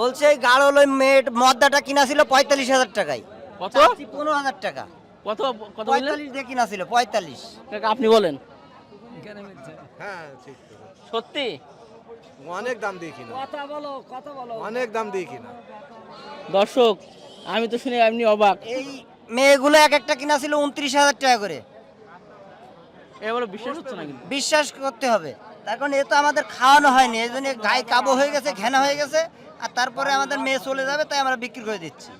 বলছে এই গাড়ল ওই মেয়েট মদ্দাটা কিনা ছিল পঁয়তাল্লিশ হাজার টাকায়। কত? পনেরো হাজার টাকা। কত কত পঁয়তাল্লিশ দিয়ে কিনা ছিল পঁয়তাল্লিশ। কাকা, আপনি বলেন। হ্যাঁ সত্যি? অনেক দাম দিয়ে কিনা। কথা বলো কথা বলো। অনেক দাম দিয়ে কিনা। দর্শক আমি তো শুনে এমনি অবাক। এই মেয়েগুলো এক একটা কিনা ছিল উনত্রিশ হাজার টাকা করে। এবারে বিশ্বাস হচ্ছে না কিন্তু। বিশ্বাস করতে হবে। তার কারণ এ তো আমাদের খাওয়ানো হয়নি এই জন্য গায়ে কাবো হয়ে গেছে ঘেনা হয়ে গেছে। আর তারপরে আমাদের মেয়ে চলে যাবে তাই আমরা বিক্রি করে দিচ্ছি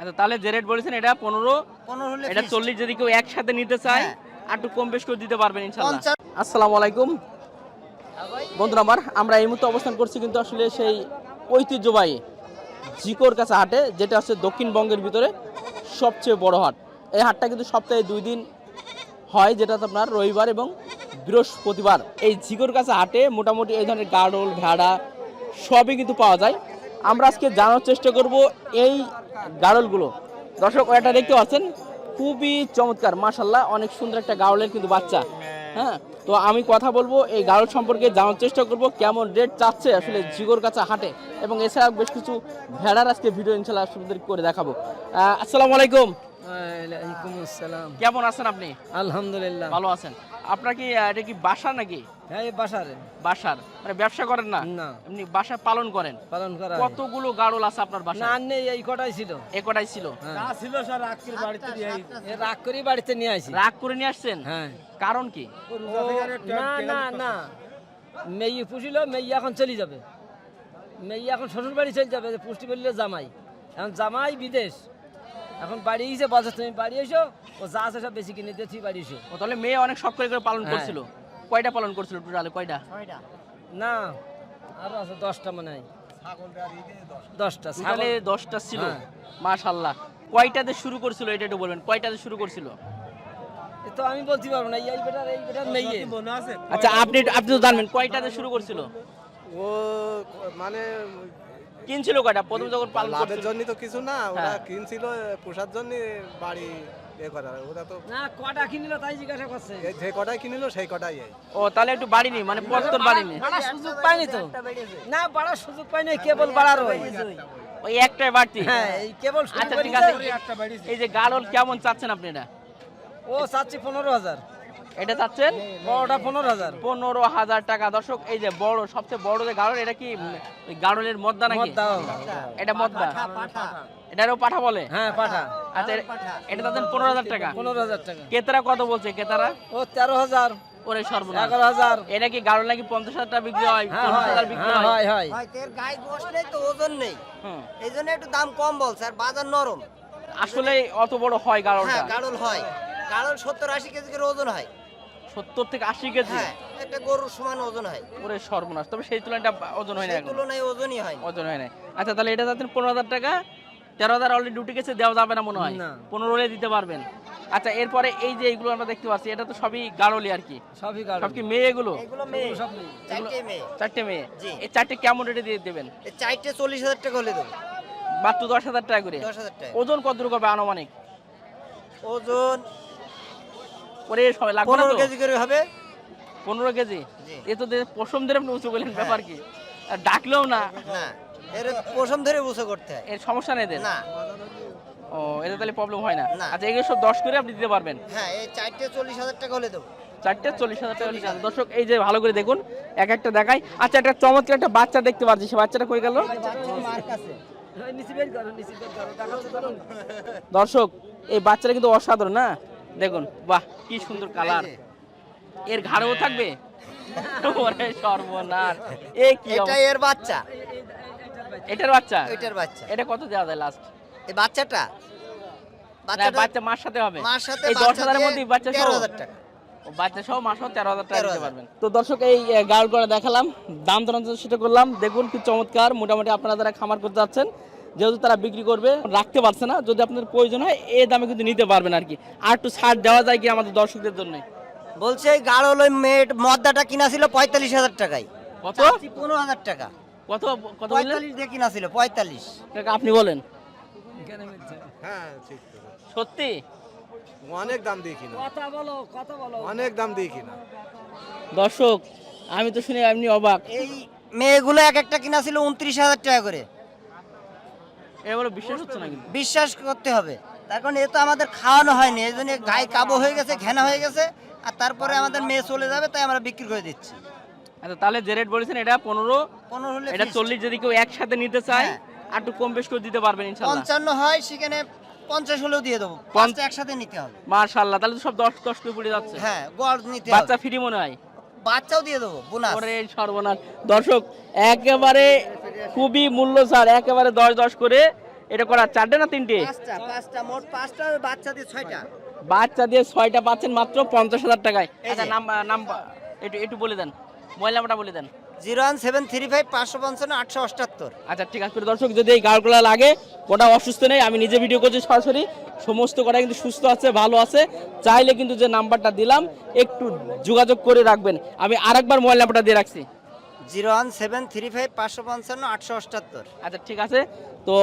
আচ্ছা তাহলে যে রেট বলেছেন এটা পনেরো পনেরো হলে এটা fixed। চল্লিশ যদি কেউ একসাথে নিতে চায় হ্যাঁ। আর একটু কম বেশ করে দিতে পারবেন ইনশাল্লাহ পঞ্চাশ। আসসালামু আলাইকুম বন্ধুরা আমার আমরা এই মুহূর্তে অবস্থান করছি কিন্তু আসলে সেই ঐতিহ্যবাহী জিকোর কাছে হাটে যেটা হচ্ছে দক্ষিণবঙ্গের ভিতরে সবচেয়ে বড় হাট এই হাটটা কিন্তু সপ্তাহে দুই দিন হয় যেটা হচ্ছে আপনার রবিবার এবং বৃহস্পতিবার এই জিকোর কাছে হাটে মোটামুটি এই ধরনের গাড়ল ভেড়া সবই কিন্তু পাওয়া যায়। আমরা আজকে জানার চেষ্টা করব এই গাড়লগুলো দর্শক এটা দেখতে পাচ্ছেন? খুবই চমৎকার মাশাল্লাহ অনেক সুন্দর একটা গাড়লের কিন্তু বাচ্চা। হ্যাঁ তো আমি কথা বলব এই গাড়ল সম্পর্কে, জানার চেষ্টা করব কেমন রেট চাচ্ছে আসলে জিগোর কাছে হাটে। এবং এছাড়া বেশ কিছু ভেড়ার আজকে ভিডিও ইনশাল্লাহ আপনাদের করে দেখাবো। আসসালামু আলাইকুম। আসসালাম। কেমন আছেন আপনি? আলহামদুলিল্লাহ। ভালো আছেন। আপনার কি এটা কি বাসা নাকি? হ্যাঁ এই বাসারে। বাসার। মানে ব্যবসা করেন না? না। এমনি বাসা পালন করেন? পালন করা কতগুলো গাড়ল আছে আপনার বাসা আর নেই এই কটাই ছিল। একটাই ছিল? হ্যাঁ। এ রাগ করেই বাড়িতে নিয়ে আসি রাগ করে নিয়ে আসছেন? হ্যাঁ। কারণ কি? না না না। মেয়ে পুষিল মেয়ে এখন চলে যাবে। মেয়ে এখন শ্বশুর বাড়ি চলে যাবে পুষ্টি বললে জামাই। এখন জামাই বিদেশ। এখন বাড়ি এসে বলছে তুমি বাড়ি এসো ও যা আছে সব বেশি কিনে দিয়েছি বাড়ি এসো। ও তাহলে মেয়ে অনেক শখ করে করে পালন হ্যাঁ। করছিল। কয়টা পালন করছিল টোটালে কয়টা? না আরও আছে দশটা মনে হয়। দশটা। ছাগল। দশটা ছিল। হ্যাঁ। মাশাল্লাহ কয়টাতে শুরু করছিল এটা একটু বলবেন? কয়টাতে শুরু করছিল? তো আমি বলতে পারব না এই বেটার এই বেটার মেয়ে। আচ্ছা আপনি আপনি তো জানবেন কয়টাতে শুরু করছিল? ও মানে কিনছিল কয়টা? প্রথম যখন পালন লাভের জন্য তো কিছু না ওরা হ্যাঁ। কিনছিল পোষার জন্য বাড়ি এ করার ওরা তো না কটা কিনিল তাই জিজ্ঞাসা করছে। এই যে কটাই কিনিল সেই কটাই ও তাহলে একটু বাড়িনি মানে পত্তর বাড়িনি বাড়ার সুযোগ পাইনি তো। না বাড়ার সুযোগ পাইনি কেবল বাড়ার ওই। ওই একটাই বাড়তি? হ্যাঁ এই কেবল আচ্ছা ঠিক আছে। এই যে গাড়ল কেমন চাচ্ছেন আপনি এটা? ও চাচ্ছি পনেরো হাজার। এটা চাচ্ছেন? বড়টা পনেরো হাজার। পনেরো হাজার টাকা। দর্শক এই যে বড় সবচেয়ে বড় যে গাড়ল এটা কি গাড়লের মদ্দা নাকি? এটা মদ্দা? এটারও পাঠা বলে? হ্যাঁ পাঠা। আচ্ছা এটা চাচ্ছেন পনেরো হাজার টাকা? পনেরো হাজার টাকা। কেতারা কত বলছে কেতারা? ও তেরো হাজার। ওরে সর্বনাশ। এগারো হাজার। এটা কি গাড়ল নাকি পঞ্চাশ হাজার টাকা বিক্রি হয়? হ্যাঁ হাজার বিক্রি হ্যাঁ? এর গায়ে গোশ নেই তো ওজন নেই। এই জন্য একটু দাম কম বলছে আর বাজার নরম। আসলে অত বড় হয় গাড়লটা হ্যাঁ গাড়ল হয়। গাড়ল সত্তর আশি কেজি করে ওজন হয়। সত্তর থেকে আশি কেজি? হ্যাঁ একটা গরুর সমান ওজন হয়। ওরে সর্বনাশ তবে সেই তুলনায় ওজন হয় না তুলনায় ওজনই হয় ওজন হয় না। আচ্ছা তাহলে এটা যাচ্ছেন পনেরো হাজার টাকা। তেরো হাজার অলরেডি ডিউটি গেছে দেওয়া যাবে না মনে হয়? পনেরো হলে দিতে পারবেন। আচ্ছা এরপরে এই যে এইগুলো আমরা দেখতে পাচ্ছি এটা তো সবই গাড়লি আর কি? সবই গাড়ি সব কি মেয়ে এগুলো? এগুলো মেয়ে। সব মেয়ে। চারটে মেয়ে। চারটে মেয়ে? এই চারটে কেমন রেটে দিয়ে দেবেন? এই চারটে চল্লিশ হাজার টাকা হলে দেবো। মাত্র দশ হাজার টাকা করে? ওজন কতটুকু হবে আনুমানিক? ওজন ওরে সবাই লাগবে না পনেরো কেজি করে হবে। পনেরো কেজি? এ তো পশম ধরে আপনি উঁচু করলেন ব্যাপার কি? আর ডাকলেও না। না এর পশম ধরে বুঝে করতে হয়। এর সমস্যা নেই না। ও এতে তাহলে প্রবলেম হয় না। না। আচ্ছা এগুলো সব দশ করে আপনি দিতে পারবেন? হ্যাঁ এই চারটে চল্লিশ হাজার টাকা হলে দেবো। চারটে চল্লিশ হাজার টাকা। দর্শক এই যে ভালো করে দেখুন এক একটা দেখাই। আচ্ছা একটা চমৎকার একটা বাচ্চা দেখতে পাচ্ছি সে বাচ্চাটা কই গেল? দর্শক এই বাচ্চাটা কিন্তু অসাধারণ না? দেখুন বাহ কি সুন্দর কালার। এর ঘাড়েও থাকবে? ওরে সর্বনাশ। এ কি এটা এর বাচ্চা। এটার বাচ্চা? এটার বাচ্চা। এটা কত দেওয়া যায় লাস্ট এই বাচ্চাটা? না বাচ্চা মার সাথে হবে। মার সাথে এই মধ্যে বাচ্চা টাকা। বাচ্চা সহ মাসও তেরো হাজার টাকা দিতে পারবেন। তো দর্শক এই গাড় করে দেখালাম। দাম দর সেটা করলাম। দেখুন কি চমৎকার। মোটামুটি আপনারা যারা খামার করতে যাচ্ছেন যেহেতু তারা বিক্রি করবে রাখতে পারছে না। যদি আপনাদের প্রয়োজন হয় এ দামে কিন্তু নিতে পারবেন আর কি। আর একটু ছাড় দেওয়া যায় কি আমাদের দর্শকদের জন্য? বলছে এই গাড়ল ওই মেয়েট মদ্দাটা কিনা ছিল পঁয়তাল্লিশ হাজার টাকায়। কত? পনেরো হাজার টাকা। কত কত বললেন? পঁয়তাল্লিশ দিয়ে কিনা ছিল পঁয়তাল্লিশ। টাকা আপনি বলেন। হ্যাঁ ঠিক সত্যি? অনেক দাম দিয়ে কিনা। কথা বলো কথা বলো। অনেক দাম দিয়ে কিনা। দর্শক আমি তো শুনে এমনি অবাক। এই মেয়েগুলো এক একটা কিনা ছিল উনত্রিশ হাজার টাকা করে। বিশ্বাস হচ্ছে না কিন্তু। বিশ্বাস করতে হবে। তার কারণ এ তো আমাদের খাওয়ানো হয়নি এই জন্য গায়ে কাবো হয়ে গেছে ঘেনা হয়ে গেছে আর তারপরে আমাদের মেয়ে চলে যাবে তাই আমরা বিক্রি করে দিচ্ছি। আচ্ছা তাহলে যে রেট বলেছেন এটা পনেরো পনেরো হলে এটা। চল্লিশ যদি কেউ একসাথে নিতে চায় হ্যাঁ। আর একটু কম বেশ করে দিতে পারবেন ইনশাল্লাহ পঞ্চান্ন হয় সেখানে পঞ্চাশ হলেও দিয়ে দেবো। পঞ্চ- পাঁচটা একসাথে নিতে হবে। মার্শাল্লাহ তাহলে তো সব দশ দশ করে পড়ে যাচ্ছে। হ্যাঁ গড় নিতে বাচ্চা ফ্রি মনে হয়? বাচ্চাও দিয়ে দেবো বোনাস। ওরে সর্বনাশ। দর্শক একেবারে খুবই মূল্য স্যার একেবারে দশ দশ করে। এটা করা চারটে না তিনটে? বাচ্চা দিয়ে ছয়টা। পাচ্ছেন মাত্র পঞ্চাশ হাজার টাকায়। আচ্ছা একটু একটু বলে দেন। মোবাইল নাম্বারটা বলে দেন। Zero one seven three five পাঁচশো পঞ্চান্ন আটশো অষ্টাত্তর। আচ্ছা ঠিক আছে দর্শক যদি এই গাড়গুলো লাগে ওটা অসুস্থ নেই আমি নিজে ভিডিও করছি সরাসরি। সমস্ত কটা কিন্তু সুস্থ আছে ভালো আছে। চাইলে কিন্তু যে নাম্বারটা দিলাম একটু যোগাযোগ করে রাখবেন। আমি আরেকবার মোবাইল নাম্বারটা দিয়ে রাখছি। Zero one seven three five পাঁচশো পঞ্চান্ন আটশো অষ্টাত্তর। আচ্ছা ঠিক আছে। তো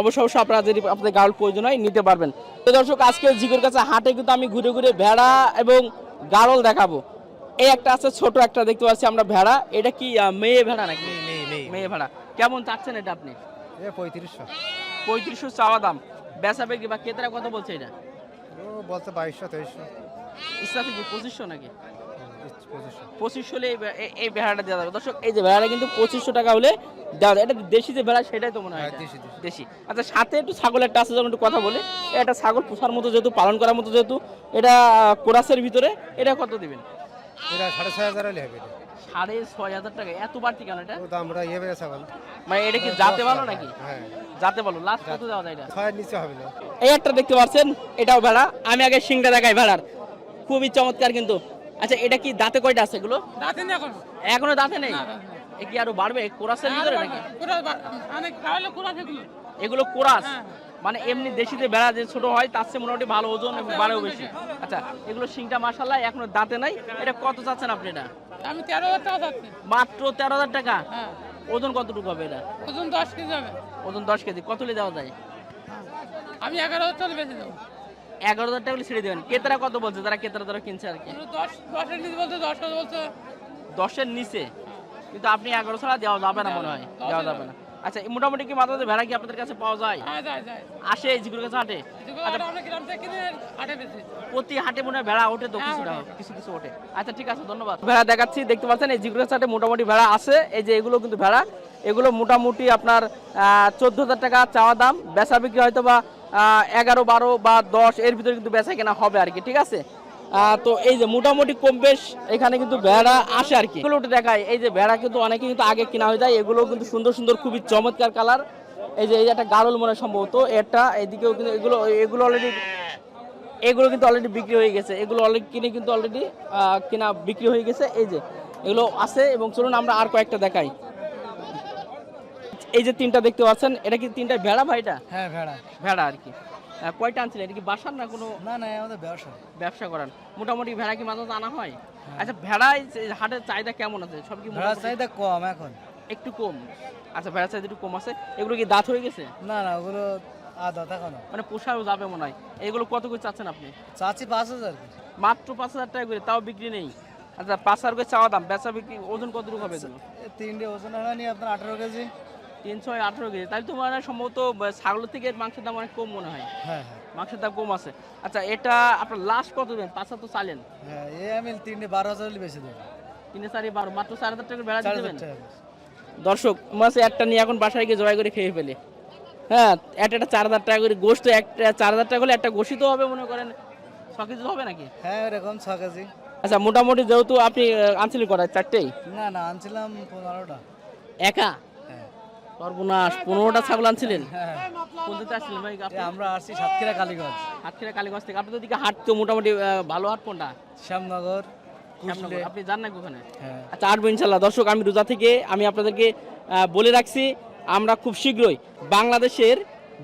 অবশ্য অবশ্যই আপনারা যদি আপনাদের গাড়ল প্রয়োজন হয় নিতে পারবেন। তো দর্শক আজকে জিগোর কাছে হাটে কিন্তু আমি ঘুরে ঘুরে ভেড়া এবং গাড়ল দেখাবো। এই একটা আছে ছোট একটা দেখতে পাচ্ছি আমরা ভেড়া। এটা কি মেয়ে ভেড়া নাকি? মেয়ে ভেড়া। কেমন চাচ্ছেন এটা আপনি? পঁয়ত্রিশশো। পঁয়ত্রিশশো চাওয়া দাম। বেচা বিক্রি বা ক্রেতারা কত বলছে এটা? ও বলছে বাইশশো তেইশশো। ইসলাতে কি পঁচিশশো নাকি? পঁচিশশো। হলে এই ভেড়াটা দেওয়া যাবে। দর্শক এই যে ভেড়াটা কিন্তু পঁচিশশো টাকা হলে দেওয়া যায়। এটা দেশি যে ভেড়া সেটাই তো মনে হয়। হ্যাঁ, দেশি, আচ্ছা সাথে একটু ছাগল একটা আছে যখন একটু কথা বলে। এটা ছাগল পোষার মতো যেহেতু পালন করার মতো যেহেতু এটা কোরাসের ভিতরে এটা কত দিবেন? এটা সাড়ে ছয় হাজার হলে হবে সাড়ে ছয় হাজার টাকা। এত বাড়তি কেন এটা? আমরা ইয়ে ছাগল। মানে এটা কি যাতে ভালো নাকি? হ্যাঁ। যাতে ভালো। লাস্ট কত দেওয়া যায় এটা? ছয়ের নিচে হবে না। এই একটা দেখতে পাচ্ছেন এটাও ভেড়া আমি আগে সিংটা দেখাই ভেড়ার খুবই চমৎকার কিন্তু। আচ্ছা এটা কি দাঁতে কয়টা আছে এগুলো? দাঁতে না এখন। এখনও দাঁতে নেই? এ কি আরও বাড়বে? কোরাসের ভিতরে নাকি? অনেক খাওয়ালে পুরো সেগুলো এগুলো। কোরাস? মানে এমনি দেশিতে ভেড়া যে ছোট হয় তার চেয়ে মোটামুটি ভালো ওজন এবং বাড়েও বেশি। আচ্ছা এগুলো শিংটা মাসাল্লাহ এখনও দাঁতে নাই। এটা কত চাচ্ছেন আপনি এটা? আমি তেরো হাজার টাকা চাচ্ছি। মাত্র তেরো হাজার টাকা? হ্যাঁ। ওজন কতটুকু হবে এটা? ওজন দশ কেজি হবে। ওজন দশ কেজি কত হলে দেওয়া যায়? আমি এগারো হাজার বেশি দেবো। এগারো হাজার টাকা ছেড়ে দেবেন। ক্রেতারা কত বলছে? যারা ক্রেতারা যারা কিনছে আর কি। দশের নিচে বলছে দশ বলছে। দশের নিচে? কিন্তু আপনি এগারো ছাড়া দেওয়া যাবে না মনে হয়। দেওয়া যাবে না। আচ্ছা মোটামুটি কি মাথাতে ভেড়া কি আপনাদের কাছে পাওয়া যায়? হ্যাঁ আসে এই কাছে হাটে? প্রতি হাটে মনে হয় ভেড়া ওঠে তো হ্যাঁ, ওঠে। কিছু কিছু ওঠে। আচ্ছা ঠিক আছে ধন্যবাদ। ভেড়া দেখাচ্ছি দেখতে পাচ্ছেন এই জিগুলোর সাথে মোটামুটি ভেড়া আছে। এই যে এগুলো কিন্তু ভেড়া। এগুলো মোটামুটি আপনার চোদ্দ হাজার টাকা চাওয়া দাম। বেচা বিক্রি হয়তো বা এগারো, বারো বা দশ, এর ভিতরে কিন্তু বেচা কেনা হবে আর কি, ঠিক আছে? তো এই যে মোটামুটি কম বেশ এখানে কিন্তু ভেড়া আসে আর কি। দেখায় এই যে ভেড়া কিন্তু অনেকে কিন্তু আগে কেনা হয়ে যায় এগুলো কিন্তু সুন্দর সুন্দর, খুবই চমৎকার কালার এই যে এই যে একটা গারল মনে সম্ভবত, এটা এদিকেও কিন্তু এগুলো এগুলো অলরেডি এগুলো কিন্তু অলরেডি বিক্রি হয়ে গেছে। এগুলো অলরেডি কিনে কিন্তু অলরেডি কিনা বিক্রি হয়ে গেছে। এই যে, এগুলো আছে এবং চলুন আমরা আর কয়েকটা দেখাই। এই যে তিনটা দেখতে পাচ্ছেন এটা কি তিনটা ভেড়া ভাইটা হ্যাঁ ভেড়া। ভেড়া আর কি। কয়টা আনছিলেন? এটা কি বাসার না কোনো না না আমাদের ব্যবসা। ব্যবসা করেন মোটামুটি ভেড়া কি মাঝে আনা হয়? আচ্ছা ভেড়ায় যে হাটের চাহিদা কেমন আছে? সব কি মোটামুটি কম এখন। একটু কম। আচ্ছা ভেড়া চাহিদা একটু কম আছে। এগুলো কি দাঁত হয়ে গেছে? না না ওগুলো আদা এখনও। মানে পোষাও যাবে মনে হয়। এগুলো কত করে চাচ্ছেন আপনি? চাচ্ছি পাঁচ হাজার মাত্র পাঁচ হাজার টাকা করে তাও বিক্রি নেই। আচ্ছা পাঁচ হাজার করে চাওয়া দাম। বেচা বিক্রি ওজন কতটুকু হবে তিনটে ওজন হয়নি আপনার আঠারো কেজি। তিনশো আঠারো কেজি। তাহলে তো মনে সম্ভবত আহ, ছাগলের থেকে মাংসের দাম অনেক কম মনে হয়। হ্যাঁ হ্যাঁ। মাংসের দাম কম আছে। আচ্ছা এটা আপনার লাস্ট কত দেবেন? পাঁচ তো চালেন হ্যাঁ এই আমি তিনটে বারো হাজার বেশি দেবো। তিনে চারি বারো মাত্র চার হাজার টাকা বেড়া দেবেন? দর্শক মাসে একটা নিয়ে এখন বাসায় গিয়ে জবাই করে খেয়ে ফেলে। হ্যাঁ একটা একটা চার হাজার টাকা করে গোস্ত একটা চার হাজার টাকা হলে একটা গোষ্ঠী হবে মনে করেন। ছ কেজি হবে নাকি? হ্যাঁ এরকম ছ কেজি। আচ্ছা মোটামুটি যেহেতু আপনি আনছিলেন কটা? চারটেই? না না আনছিলাম পনেরোটা। একা? সর্বনাশ পনেরোটা ছাগল আনছিলেন? হ্যাঁ কোন দিতে আসছিলেন ভাই আমরা আসছি সাতক্ষীরা কালীগঞ্জ। হাটখিরা কালীগঞ্জ থেকে। আপনাদের দিকে হাট তো মোটামুটি ভালো হাট কোনটা? শ্যামনগর শ্যামনগর। আপনি জান না ওখানে? হ্যাঁ। আচ্ছা আসব ইনশাল্লাহ। দর্শক আমি রোজা থেকে আমি আপনাদেরকে বলে রাখছি আমরা খুব শীঘ্রই বাংলাদেশের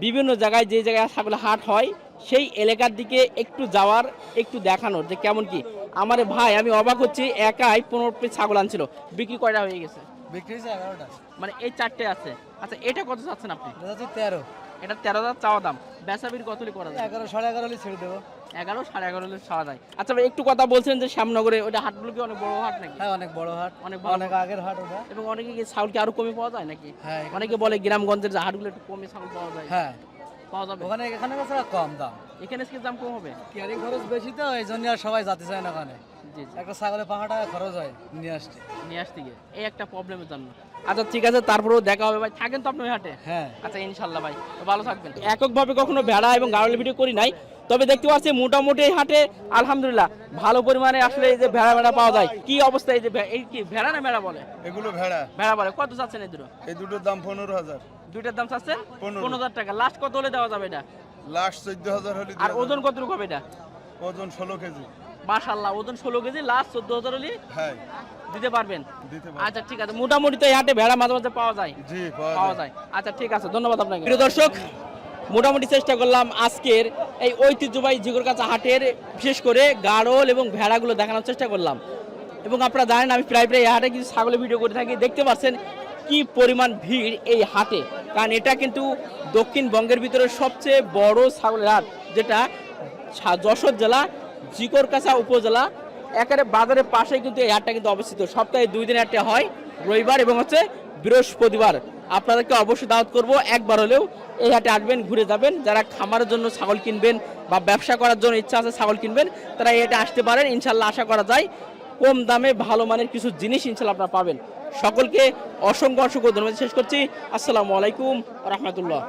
বিভিন্ন জায়গায় যে জায়গায় ছাগল হাট হয় সেই এলাকার দিকে একটু যাওয়ার একটু দেখানোর যে কেমন কি। আমার ভাই আমি অবাক হচ্ছি একাই পনেরো পিস ছাগল আনছিল। বিক্রি কয়টা হয়ে গেছে? বিক্রি হয়েছে এগারোটা। মানে এই চারটে আছে। আচ্ছা এটা কত চাচ্ছেন আপনি? তেরো। এটা তেরো হাজার চাওয়া দাম। বেসাবির কত করা যায়? এগারো সাড়ে এগারো হলে ছেড়ে দেবো। এগারো সাড়ে এগারো হলে ছাড়া যায়। আচ্ছা ভাই একটু কথা বলছেন যে শ্যামনগরে ওটা হাটগুলো কি অনেক বড় হাট নাকি? হ্যাঁ অনেক বড় হাট। অনেক অনেক আগের হাট ওটা। এবং অনেকে কি চাউল কি আরও কমে পাওয়া যায় নাকি? হ্যাঁ অনেকে বলে গ্রামগঞ্জের যে হাটগুলো একটু কমে চাউল পাওয়া যায়। হ্যাঁ। পাওয়া যাবে। ওখানে এখানে ছাড়া কম দাম। এখানে কি দাম কম হবে? ক্যারি খরচ বেশি তো এই জন্য আর সবাই যেতে চায় না ওখানে। জি জি। একটা ছাগলের টাকা খরচ হয় নিয়ে আসতে। নিয়ে আসতে গিয়ে। এই একটা প্রবলেমের জন্য। আচ্ছা ঠিক আছে তারপরেও দেখা হবে ভাই। থাকেন তো আপনি হাটে? হ্যাঁ। আচ্ছা ইনশাল্লাহ ভাই। ভালো থাকবেন। এককভাবে কখনো ভেড়া এবং গাড়ি ভিডিও করি নাই। তবে দেখতে পাচ্ছি মোটামুটি এই হাটে আলহামদুলিল্লাহ ভালো পরিমাণে আসলে এই যে ভেড়া ভেড়া পাওয়া যায়। কি অবস্থা এই যে এই কি ভেড়া না ভেড়া বলে? এগুলো ভেড়া। ভেড়া বলে। কত চাচ্ছেন এই দুটো? এই দুটোর দাম পনেরো হাজার। দুইটার দাম চাচ্ছেন পনেরো। হাজার টাকা। লাস্ট কত হলে দেওয়া যাবে এটা? লাস্ট চোদ্দ হাজার হলে আর ওজন কতটুকু হবে এটা? ওজন ষোলো কেজি। মাশাল্লাহ ওজন ষোলো কেজি লাস্ট চোদ্দ হাজার হলে হ্যাঁ। দিতে পারবেন? আচ্ছা ঠিক আছে। মোটামুটি তো এই হাটে ভেড়া মাঝে মাঝে পাওয়া যায়। জি পাওয়া যায়। আচ্ছা ঠিক আছে। ধন্যবাদ আপনাকে। প্রিয় দর্শক মোটামুটি চেষ্টা করলাম আজকের এই ঐতিহ্যবাহী জিগর কাছা হাটের, বিশেষ করে গাড়ল এবং ভেড়াগুলো দেখানোর চেষ্টা করলাম। এবং আপনারা জানেন, আমি প্রায় প্রায় এই হাটে কিছু ছাগলের ভিডিও করে থাকি। দেখতে পাচ্ছেন কি পরিমাণ ভিড় এই হাটে। কারণ এটা কিন্তু দক্ষিণবঙ্গের ভিতরে সবচেয়ে বড় ছাগলের হাট, যেটা যশোর জেলা জিকরকাছা উপজেলা। একেবারে বাজারের পাশে কিন্তু এই হাটটা কিন্তু অবস্থিত। সপ্তাহে দুই দিন হাটটা হয়, রবিবার এবং হচ্ছে বৃহস্পতিবার। আপনাদেরকে অবশ্যই দাওয়াত করব। একবার হলেও এই হাটে আসবেন, ঘুরে যাবেন। যারা খামারের জন্য ছাগল কিনবেন বা ব্যবসা করার জন্য ইচ্ছা আছে ছাগল কিনবেন, তারা এই হাটে আসতে পারেন। ইনশাল্লাহ আশা করা যায় কম দামে ভালো মানের কিছু জিনিস ইনশাল্লাহ আপনারা পাবেন। সকলকে অসংখ্য অসংখ্য ধন্যবাদ। শেষ করছি। আসসালামু আলাইকুম রহমতুল্লাহ।